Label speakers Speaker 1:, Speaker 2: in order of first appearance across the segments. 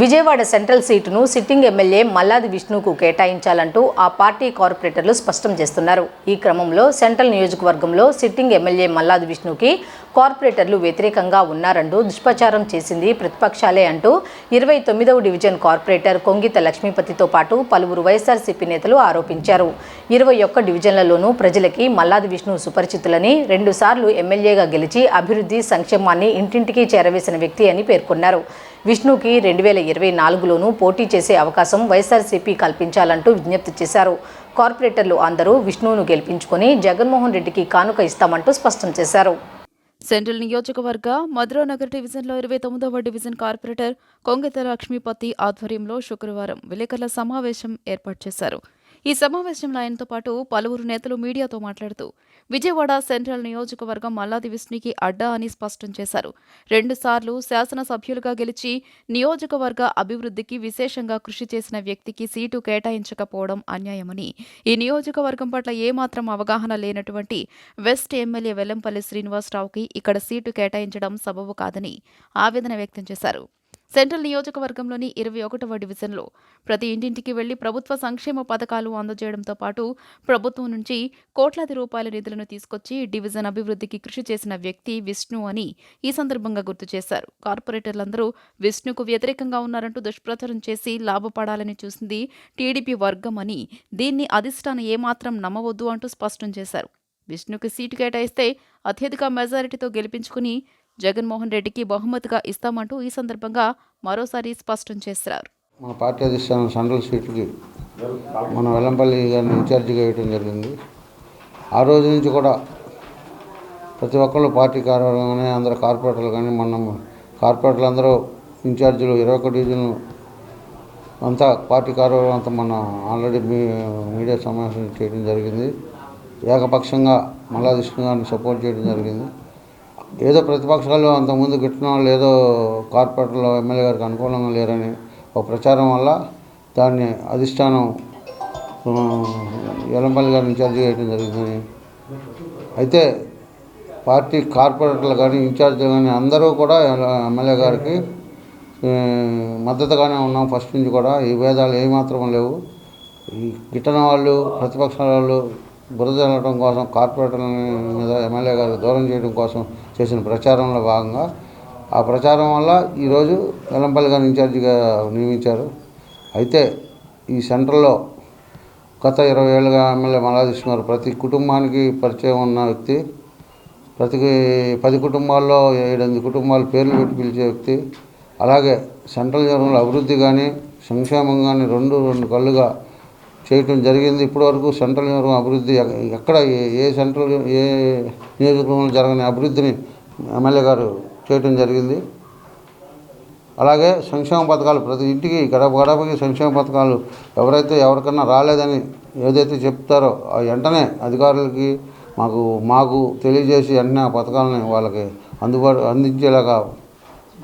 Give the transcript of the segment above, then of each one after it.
Speaker 1: Vijayawada central సీటును sitting MLA Malladi విష్ణుకు కేటాయించాలంటూ ఆ పార్టీ కార్పొరేటర్లు స్పష్టం చేస్తున్నారు. ఈ క్రమంలో సెంట్రల్ నియోజకవర్గంలో సిట్టింగ్ ఎమ్మెల్యే మల్లాది విష్ణుకి కార్పొరేటర్లు వ్యతిరేకంగా ఉన్నారంటూ దుష్ప్రచారం చేసింది ప్రతిపక్షాలే అంటూ ఇరవై తొమ్మిదవ డివిజన్ కార్పొరేటర్ కొంగిత లక్ష్మీపతితో పాటు పలువురు వైఎస్ఆర్సీపీ నేతలు ఆరోపించారు. ఇరవై ఒక్క డివిజన్లలోనూ ప్రజలకి మల్లాది విష్ణు సుపరిచితులని రెండుసార్లు ఎమ్మెల్యేగా గెలిచి అభివృద్ధి సంక్షేమాన్ని ఇంటింటికి చేరవేసిన వ్యక్తి అని పేర్కొన్నారు. విష్ణుకి రెండు వేల ఇరవై నాలుగులోనూ పోటీ చేసే అవకాశం వైఎస్ఆర్సీపీ కల్పించాలంటూ విజ్ఞప్తి చేశారు. కార్పొరేటర్లు అందరూ విష్ణువును గెలిపించుకొని జగన్మోహన్ రెడ్డికి కానుక ఇస్తామంటూ స్పష్టం చేశారు.
Speaker 2: సెంట్రల్ నియోజకవర్గ మధురానగర్ డివిజన్లో ఇరవై తొమ్మిదవ డివిజన్ కార్పొరేటర్ కొంగెత లక్ష్మీపతి ఆధ్వర్యంలో శుక్రవారం విలేకరుల సమావేశం ఏర్పాటు చేశారు. ఈ సమావేశంలో ఆయనతో పాటు పలువురు నేతలు మీడియాతో మాట్లాడుతూ విజయవాడ సెంట్రల్ నియోజకవర్గం మల్లాది విష్ణుకి అడ్డా అని స్పష్టం చేశారు. రెండుసార్లు శాసనసభ్యులుగా గెలిచి నియోజకవర్గ అభివృద్ధికి విశేషంగా కృషి చేసిన వ్యక్తికి సీటు కేటాయించకపోవడం అన్యాయమని ఈ నియోజకవర్గం పట్ల ఏమాత్రం అవగాహన లేనటువంటి వెస్ట్ ఎమ్మెల్యే వెల్లంపల్లి శ్రీనివాసరావుకి ఇక్కడ సీటు కేటాయించడం సబబు కాదని ఆవేదన వ్యక్తం చేశారు. సెంట్రల్ నియోజకవర్గంలోని ఇరవై ఒకటవ డివిజన్లో ప్రతి ఇంటింటికి వెళ్ళి ప్రభుత్వ సంక్షేమ పథకాలు అందజేయడంతో పాటు ప్రభుత్వం నుంచి కోట్లాది రూపాయల నిధులను తీసుకొచ్చి డివిజన్ అభివృద్ధికి కృషి చేసిన వ్యక్తి విష్ణు అని ఈ సందర్భంగా గుర్తు చేశారు. కార్పొరేటర్లందరూ విష్ణుకు వ్యతిరేకంగా ఉన్నారంటూ దుష్ప్రచారం చేసి లాభపడాలని చూసింది టీడీపీ వర్గం అని దీన్ని అధిష్టానం ఏమాత్రం నమ్మవద్దు అంటూ స్పష్టం చేశారు. విష్ణుకి సీటు కేటాయిస్తే అత్యధిక మెజారిటీతో గెలిపించుకుని జగన్మోహన్ రెడ్డికి బహుమతిగా ఇస్తామంటూ ఈ సందర్భంగా మరోసారి స్పష్టం చేశారు.
Speaker 3: మా పార్టీ అధిష్టానం సెంట్రల్ సీట్కి మన వెల్లంపల్లి గారిని ఇన్ఛార్జిగా వేయడం జరిగింది. ఆ రోజు నుంచి కూడా ప్రతి ఒక్కళ్ళు పార్టీ కార్యాలయం కానీ అందరు కార్పొరేటర్లు కానీ మన కార్పొరేటర్లు అందరూ ఇన్ఛార్జీలు ఇరవై ఒక డివిజన్ అంతా పార్టీ కార్యాలయం అంతా మన ఆల్రెడీ మీ మీడియా సమావేశం చేయడం జరిగింది. ఏకపక్షంగా మల్లా గారిని సపోర్ట్ చేయడం జరిగింది. ఏదో ప్రతిపక్షాలు అంతకుముందు గిట్టిన వాళ్ళు ఏదో కార్పొరేటర్లు ఎమ్మెల్యే గారికి అనుకూలంగా లేరని ఒక ప్రచారం వల్ల దాన్ని అధిష్టానం ఎలంపల్లి గారిని ఇన్ఛార్జ్ చేయడం జరిగిందని. అయితే పార్టీ కార్పొరేటర్లు కానీ ఇన్ఛార్జీలు కానీ అందరూ కూడా ఎమ్మెల్యే గారికి మద్దతుగానే ఉన్నాం ఫస్ట్ నుంచి కూడా. ఈ భేదాలు ఏమాత్రం లేవు. ఈ గిట్టన వాళ్ళు ప్రతిపక్షాల వాళ్ళు బురద చల్లడం కోసం కార్పొరేటర్ల మీద ఎమ్మెల్యే గారు దూరం చేయడం కోసం చేసిన ప్రచారంలో భాగంగా ఆ ప్రచారం వల్ల ఈరోజు వెల్లంపల్లి గారిని ఇన్ఛార్జిగా నియమించారు. అయితే ఈ సెంటర్లో గత ఇరవై ఏళ్ళుగా ఎమ్మెల్యే మల్లాదిష్ణ గారు ప్రతి కుటుంబానికి పరిచయం ఉన్న వ్యక్తి ప్రతి పది కుటుంబాల్లో ఏడెనిమిది కుటుంబాల పేర్లు పెట్టి పిలిచే వ్యక్తి అలాగే సెంట్రల్ జనంలో అభివృద్ధి కానీ సంక్షేమం కానీ రెండు రెండు కళ్ళుగా చేయటం జరిగింది. ఇప్పటివరకు సెంట్రల్ నియోజకవర్గం అభివృద్ధి ఎక్కడ ఏ- ఏ సెంట్రల్ ఏ నియోజకవర్గంలో జరగని అభివృద్ధిని ఎమ్మెల్యే గారు చేయటం జరిగింది. అలాగే సంక్షేమ పథకాలు ప్రతి ఇంటికి గడప గడపకి సంక్షేమ పథకాలు ఎవరైతే ఎవరికన్నా రాలేదని ఏదైతే చెప్తారో ఆ వెంటనే అధికారులకి మాకు మాకు తెలియజేసి వెంటనే ఆ పథకాలని వాళ్ళకి అందుబాటు అందించేలాగా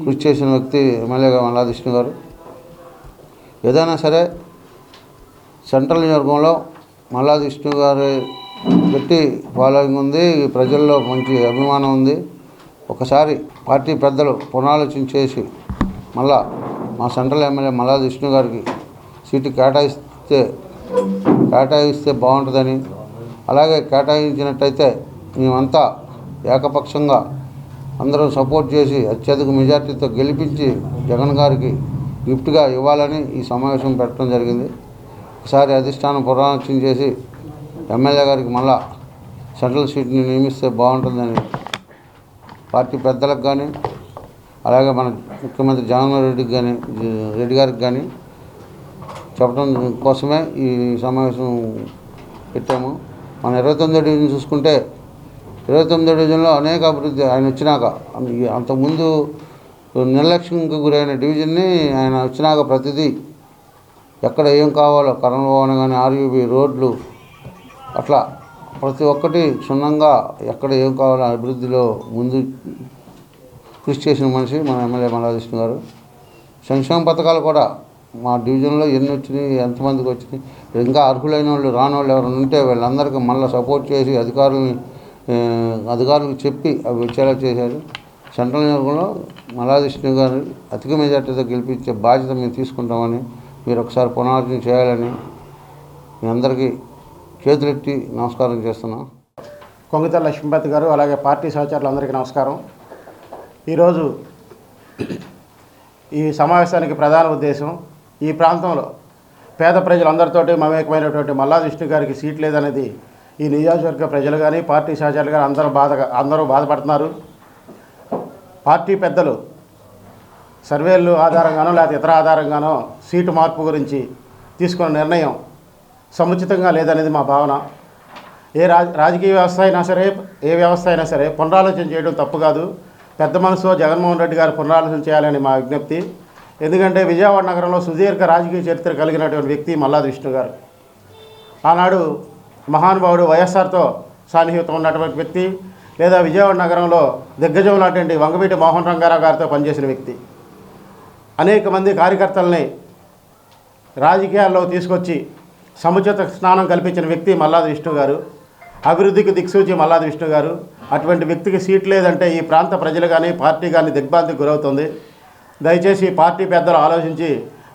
Speaker 3: కృషి చేసిన వ్యక్తి ఎమ్మెల్యేగా మల్లాదృష్ణ గారు. ఏదైనా సరే సెంట్రల్ నియోజకవర్గంలో మల్లాది విష్ణు గారి గట్టి ఫాలోయింగ్ ఉంది. ప్రజల్లో మంచి అభిమానం ఉంది. ఒకసారి పార్టీ పెద్దలు పునరాలోచన చేసి మళ్ళా మా సెంట్రల్ ఎమ్మెల్యే మల్లాది విష్ణు గారికి సీటు కేటాయిస్తే కేటాయిస్తే బాగుంటుందని అలాగే కేటాయించినట్టయితే మేమంతా ఏకపక్షంగా అందరం సపోర్ట్ చేసి అత్యధిక మెజార్టీతో గెలిపించి జగన్ గారికి గిఫ్ట్గా ఇవ్వాలని ఈ సమావేశం పెట్టడం జరిగింది. ఒకసారి అధిష్టానం పునరాలోచన చేసి ఎమ్మెల్యే గారికి మళ్ళా సెంట్రల్ సీట్ని నియమిస్తే బాగుంటుందని పార్టీ పెద్దలకు కానీ అలాగే మన ముఖ్యమంత్రి జగన్మోహన్ రెడ్డికి కానీ రెడ్డి గారికి కానీ చెప్పడం కోసమే ఈ సమావేశం పెట్టాము. మన ఇరవై తొమ్మిదో డివిజన్ చూసుకుంటే ఇరవై తొమ్మిదో డివిజన్లో అనేక అభివృద్ధి ఆయన వచ్చినాక అంతకుముందు నిర్లక్ష్యంకి గురైన డివిజన్ని ఆయన వచ్చినాక ప్రతిదీ ఎక్కడ ఏం కావాలో కరెంట్ భవన్ కానీ ఆర్యూబీ రోడ్లు అట్లా ప్రతి ఒక్కటి క్షుణ్ణంగా ఎక్కడ ఏం కావాలో అభివృద్ధిలో ముందు కృషి చేసిన మనిషి మన ఎమ్మెల్యే మల్లాకృష్ణ గారు. సంక్షేమ పథకాలు కూడా మా డివిజన్లో ఎన్ని వచ్చినాయి ఎంతమందికి వచ్చినాయి ఇంకా అర్హులైన వాళ్ళు రాని వాళ్ళు ఎవరైనా ఉంటే వీళ్ళందరికీ మళ్ళీ సపోర్ట్ చేసి అధికారులని అధికారులకు చెప్పి అవి వచ్చేలా చేశారు. సెంట్రల్ నియోజకవర్గంలో మల్లాది గారు అధిక మెజార్టీతో గెలిపించే బాధ్యత మేము తీసుకుంటామని మీరు ఒకసారి పునరాలోచన చేయాలని మీ అందరికీ చేతులెత్తి నమస్కారం చేస్తున్నాం.
Speaker 4: కొంగతల లక్ష్మీపతి గారు అలాగే పార్టీ సహచరులందరికీ నమస్కారం. ఈరోజు ఈ సమావేశానికి ప్రధాన ఉద్దేశం ఈ ప్రాంతంలో పేద ప్రజలందరితోటి మమేకమైనటువంటి మల్లా విష్ణు గారికి సీట్ లేదనేది ఈ నియోజకవర్గ ప్రజలు కానీ పార్టీ సహచరులు కానీ అందరూ బాధగా అందరూ బాధపడుతున్నారు. పార్టీ పెద్దలు సర్వేలు ఆధారంగానో లేకపోతే ఇతర ఆధారంగానో సీటు మార్పు గురించి తీసుకున్న నిర్ణయం సముచితంగా లేదనేది మా భావన. ఏ రాజ రాజకీయ వ్యవస్థ అయినా సరే ఏ వ్యవస్థ అయినా సరే పునరాలోచన చేయడం తప్పు కాదు. పెద్ద మనసులో జగన్మోహన్ రెడ్డి గారు పునరాలోచన చేయాలని మా విజ్ఞప్తి. ఎందుకంటే విజయవాడ నగరంలో సుదీర్ఘ రాజకీయ చరిత్ర కలిగినటువంటి వ్యక్తి మల్లాది విష్ణు గారు. ఆనాడు మహానుభావుడు వైఎస్ఆర్తో సాన్నిహితం ఉన్నటువంటి వ్యక్తి లేదా విజయవాడ నగరంలో దిగ్గజం లాంటి వంగవీటి మోహన్ రంగారావు గారితో పనిచేసిన వ్యక్తి. అనేక మంది కార్యకర్తల్ని రాజకీయాల్లో తీసుకొచ్చి సముచిత స్నానం కల్పించిన వ్యక్తి మల్లాది విష్ణు గారు అభివృద్ధికి దిక్సూచి మల్లాది విష్ణు గారు. అటువంటి వ్యక్తికి సీట్ లేదంటే ఈ ప్రాంత ప్రజలు కానీ పార్టీ కానీ దిగ్భ్రాంతికి గురవుతుంది. దయచేసి పార్టీ పెద్దలు ఆలోచించి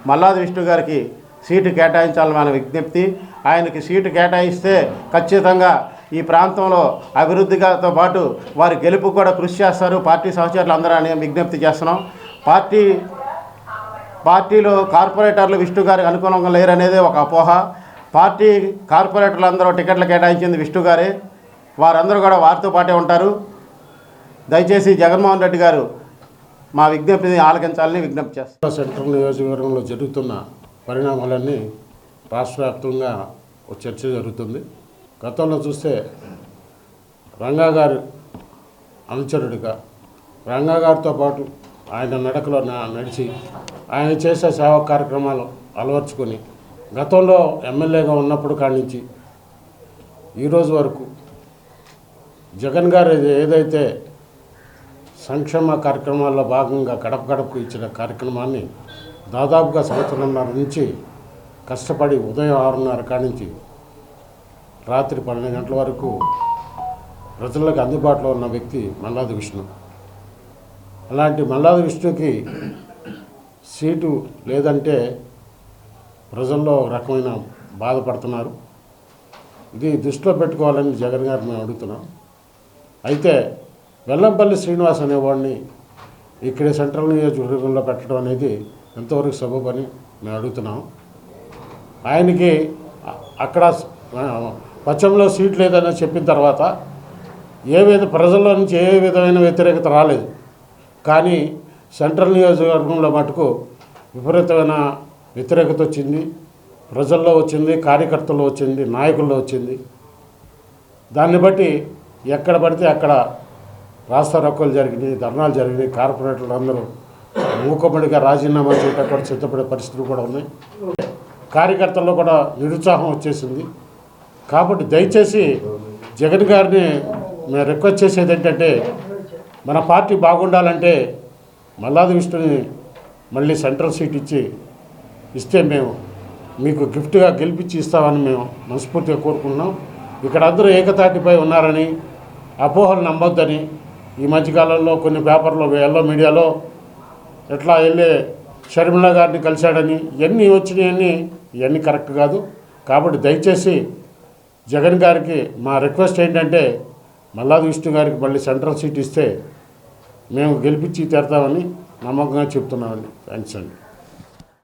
Speaker 4: మల్లాది విష్ణు గారికి సీటు కేటాయించాలని మన విజ్ఞప్తి. ఆయనకి సీటు కేటాయిస్తే ఖచ్చితంగా ఈ ప్రాంతంలో అభివృద్ధితో పాటు వారి గెలుపు కూడా కృషి చేస్తారు. పార్టీ సహచరులు అందరూ విజ్ఞప్తి చేస్తున్నాం. పార్టీ పార్టీలో కార్పొరేటర్లు విష్ణు గారికి అనుకూలంగా లేరనేదే ఒక అపోహ. పార్టీ కార్పొరేటర్లు అందరూ టికెట్లు కేటాయించింది విష్ణు గారే. వారందరూ కూడా వారితో పాటే ఉంటారు. దయచేసి జగన్మోహన్ రెడ్డి గారు మా విజ్ఞప్తిని ఆలకించాలని విజ్ఞప్తి చేస్తారు.
Speaker 5: సెంట్రల్ నియోజకవర్గంలో జరుగుతున్న పరిణామాలన్నీ రాష్ట్ర వ్యాప్తంగా ఒక చర్చ జరుగుతుంది. గతంలో చూస్తే రంగా గారు అనుచరుడిగా రంగా గారితో పాటు ఆయన నడకలో నా- నడిచి ఆయన చేసే సేవా కార్యక్రమాలు అలవర్చుకొని గతంలో ఎమ్మెల్యేగా ఉన్నప్పుడు కాడి నుంచి ఈరోజు వరకు జగన్ గారు ఏదైతే సంక్షేమ కార్యక్రమాల్లో భాగంగా గడప గడపకు ఇచ్చిన కార్యక్రమాన్ని దాదాపుగా సంవత్సరంన్నర నుంచి కష్టపడి ఉదయం ఆరున్నర కాడి నుంచి రాత్రి పన్నెండు గంటల వరకు ప్రజలకు అందుబాటులో ఉన్న వ్యక్తి మల్లాది విష్ణు. అలాంటి మల్లాది విష్ణుకి సీటు లేదంటే ప్రజల్లో ఒక రకమైన బాధపడుతున్నారు. ఇది దృష్టిలో పెట్టుకోవాలని జగన్ గారు మేము అడుగుతున్నాం. అయితే వెల్లంపల్లి శ్రీనివాస్ అనేవాడిని ఇక్కడ సెంట్రల్ నియోజకవర్గంలో పెట్టడం అనేది ఎంతవరకు సబబని మేము అడుగుతున్నాం. ఆయనకి అక్కడ పచ్చంలో పశ్చిమలో సీట్ లేదని చెప్పిన తర్వాత ఏ విధ ప్రజల్లో నుంచి ఏ విధమైన వ్యతిరేకత రాలేదు. కానీ సెంట్రల్ నియోజకవర్గంలో మటుకు విపరీతమైన వ్యతిరేకత వచ్చింది. ప్రజల్లో వచ్చింది కార్యకర్తల్లో వచ్చింది నాయకుల్లో వచ్చింది. దాన్ని బట్టి ఎక్కడ పడితే అక్కడ రాస్తా రొక్కలు జరిగినాయి ధర్నాలు జరిగినాయి. కార్పొరేటర్లు అందరూ మూకమ్మడిగా రాజీనామా చేయటం కూడా సిద్ధపడే పరిస్థితులు కూడా ఉన్నాయి. కార్యకర్తల్లో కూడా నిరుత్సాహం వచ్చేసింది. కాబట్టి దయచేసి జగన్ గారిని మేము రిక్వెస్ట్ చేసేది ఏంటంటే మన పార్టీ బాగుండాలంటే మల్లాది విష్ణుని మళ్ళీ సెంట్రల్ సీట్ ఇచ్చి ఇస్తే మేము మీకు గిఫ్ట్గా గెలిపించి ఇస్తామని మేము మనస్ఫూర్తిగా కోరుకుంటున్నాం. ఇక్కడ అందరూ ఏకతాటిపై ఉన్నారని అపోహలు నమ్మొద్దని ఈ మధ్యకాలంలో కొన్ని పేపర్లో ఎల్లో మీడియాలో ఎట్లా వెళ్ళే షర్మిల గారిని కలిశాడని ఇవన్నీ వచ్చినాయన్నీ ఇవన్నీ కరెక్ట్ కాదు. కాబట్టి దయచేసి జగన్ గారికి మా రిక్వెస్ట్ ఏంటంటే మల్లాది విష్ణు గారికి మళ్ళీ సెంట్రల్ సీట్ ఇస్తే మేము గెలిపించి తీరుతామని నమ్మకంగా చెప్తున్నామండి. థ్యాంక్స్ అండి.